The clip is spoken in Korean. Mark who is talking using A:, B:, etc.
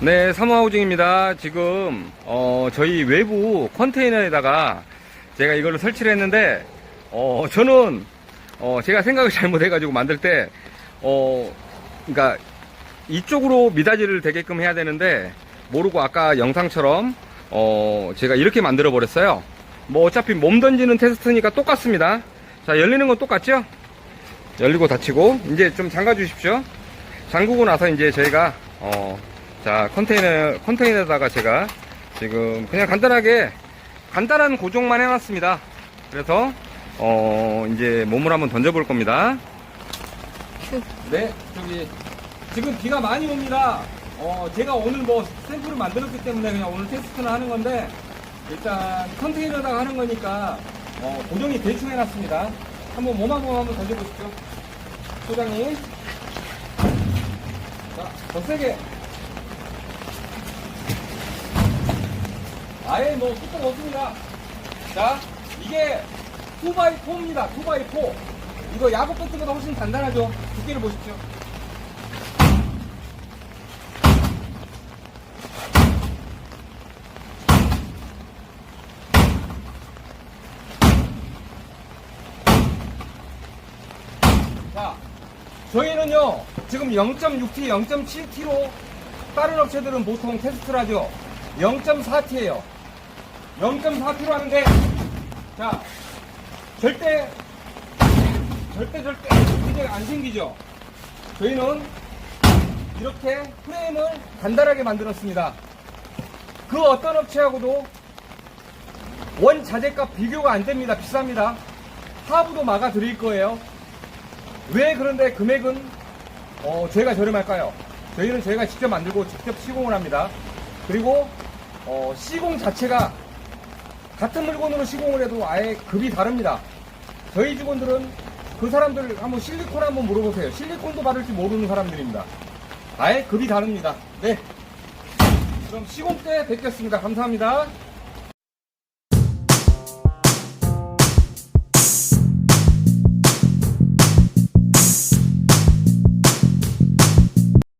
A: 네, 사무하우징입니다. 지금 어, 저희 외부 컨테이너에다가 제가 이걸로 설치를 했는데 어, 저는 어, 제가 생각을 잘못해가지고 만들 때 어, 그러니까 이쪽으로 미닫이를 되게끔 해야 되는데 모르고 아까 영상처럼 어, 제가 이렇게 만들어 버렸어요. 뭐 어차피 몸 던지는 테스트니까 똑같습니다. 자, 열리는 건 똑같죠? 열리고 닫히고 이제 좀 잠가 주십시오. 잠그고 나서 이제 저희가 어, 자 컨테이너 컨테이너에다가 제가 지금 그냥 간단하게 간단한 고정만 해놨습니다. 그래서 어 이제 몸을 한번 던져 볼 겁니다. 네 저기 지금 비가 많이 옵니다. 어 제가 오늘 뭐 샘플을 만들었기 때문에 그냥 오늘 테스트는 하는 건데 일단 컨테이너다가 하는 거니까 어, 고정이 대충 해놨습니다. 한번 몸 한번 한번 던져보십시오. 소장님. 자, 더 세게. 아예 뭐 뚜껑 없습니다. 자, 이게 2x4입니다. 2x4. 이거 야구 배트보다 훨씬 단단하죠? 두께를 보십시오. 자, 저희는요, 지금 0.6T, 0.7T로 다른 업체들은 보통 테스트를 하죠. 0.4T예요. 0.4T로 하는데, 자, 절대, 절대, 절대 문제가 안 생기죠. 저희는 이렇게 프레임을 간단하게 만들었습니다. 그 어떤 업체하고도 원 자재값 비교가 안 됩니다. 비쌉니다. 하부도 막아 드릴 거예요. 왜 그런데 금액은 어, 저희가 저렴할까요? 저희는 저희가 직접 만들고 직접 시공을 합니다. 그리고 어, 시공 자체가 같은 물건으로 시공을 해도 아예 급이 다릅니다. 저희 직원들은 그 사람들 한번 실리콘 한번 물어보세요. 실리콘도 바를지 모르는 사람들입니다. 아예 급이 다릅니다. 네. 그럼 시공 때 뵙겠습니다. 감사합니다.